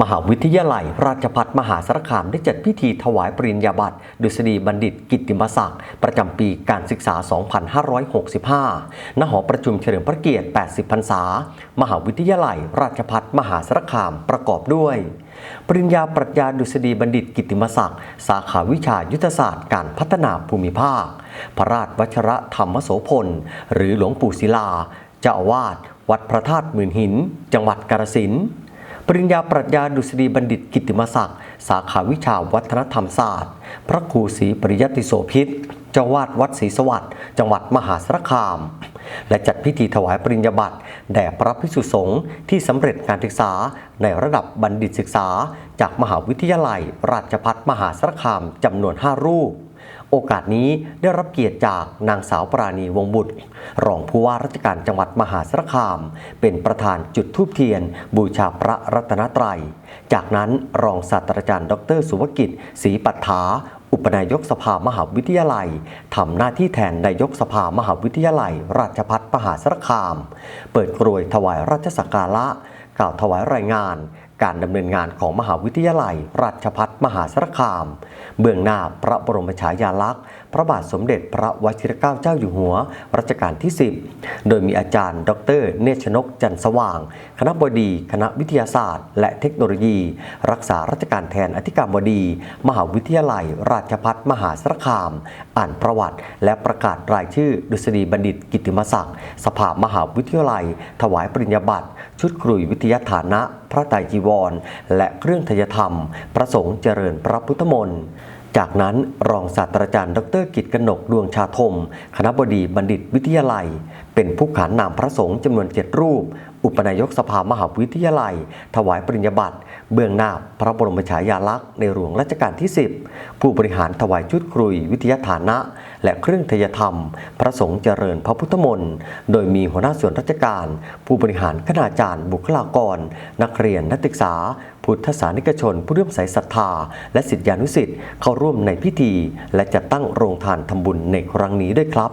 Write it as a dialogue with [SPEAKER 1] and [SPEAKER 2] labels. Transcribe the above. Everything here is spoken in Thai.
[SPEAKER 1] มหาวิทยาลัย ราชภัฏมหาสารคามได้จัดพิธีถวายปริญญาบัตรดุษฎีบัณฑิตกิติมศักดิ์ประจำปีการศึกษา 2565 ณ หอประชุมเฉลิมพระเกียรติ 80 พรรษา มหาวิทยาลัย ราชภัฏมหาสารคามประกอบด้วย ปริญญาปรัชญาดุษฎีบัณฑิตกิตติมศักดิ์สาขาวิชายุทธศาสตร์การพัฒนาภูมิภาค พระราชวัชระธรรมโสพล หรือหลวงปู่ศิลา เจ้าอาวาสวัดพระธาตุหมื่นหิน จังหวัดกาฬสินธุ์ ปริญญาปรัชญาดุษฎีบัณฑิตกิตติมศักดิ์สาขาวิชาวัฒนธรรมศาสตร์ พระครูศรีปริยติโสพิษเจ้าวาดวัดศรีสวัสดิ์จังหวัดมหาสารคาม และจัดพิธีถวายปริญญาบัตรแด่พระภิกษุสงฆ์ที่สำเร็จการศึกษาในระดับบัณฑิตศึกษา จากมหาวิทยาลัย ราชภัฏมหาสารคามจำนวน 5 รูป โอกาสนี้ได้รับเกียรติจากนางสาวปราณีวงบุตร รองผู้ว่าราชการจังหวัดมหาสารคาม เป็นประธานจุดธูปเทียน บูชาพระรัตนตรัย จากนั้นรองศาสตราจารย์ ดร สุภกิจศรีปัฏฐาอุปนายกสภามหาวิทยาลัยทำหน้าที่แทนนายกสภามหาวิทยาลัย ราชภัฏมหาสารคาม เปิดกรวยถวายราชสักการะ กล่าวถวายรายงาน การดำเนินงานของมหาวิทยาลัย ราชภัฏมหาสารคาม เบื้องหน้าพระบรมฉายาลักษณ์ พระบาทสมเด็จพระวชิรเกล้าเจ้าอยู่หัว รัชกาลที่ 10 โดยมีอาจารย์ ดร เนชนกจันสว่าง คณะบดี คณะวิทยาศาสตร์ และเทคโนโลยี รักษาราชการแทนอธิการบดี มหาวิทยาลัย ราชภัฏมหาสารคาม อ่านประวัติ และประกาศรายชื่อดุษฎีบัณฑิตกิตติมศักดิ์สภามหาวิทยาลัย ถวายปริญญาบัตรชุดครุยวิทยาฐานะ พระไตรจีวร และเครื่องทยธรรม พระสงฆ์เจริญพระพุทธมนต์จากนั้นรองศาสตราจารย์ ดรกิตกนกดวงชาธม คณะบดีบัณฑิตวิทยาลัย เป็นผู้ขานนามพระสงฆ์จำนวนเจ็ดรูป อุปนายกสภามหาวิทยาลัย ถวายปริญญาบัตร เบื้องหน้าพระบรมฉายาลักษณ์ในหลวงรัชกาลที่ 10 ผู้บริหารถวายชุดครุย วิทยาฐานะ และเครื่องทยธรรม พระสงฆ์เจริญพระพุทธมนต์ โดยมีหัวหน้าส่วนราชการ ผู้บริหารคณาจารย์ บุคลากร นักเรียนนักศึกษา พุทธศาสนิกชน ผู้เรื่อมใสศรัทธา และศิษยานุศิษย์เข้าร่วมในพิธี และจัดตั้งโรงทานทำบุญในครั้งนี้ด้วยครับ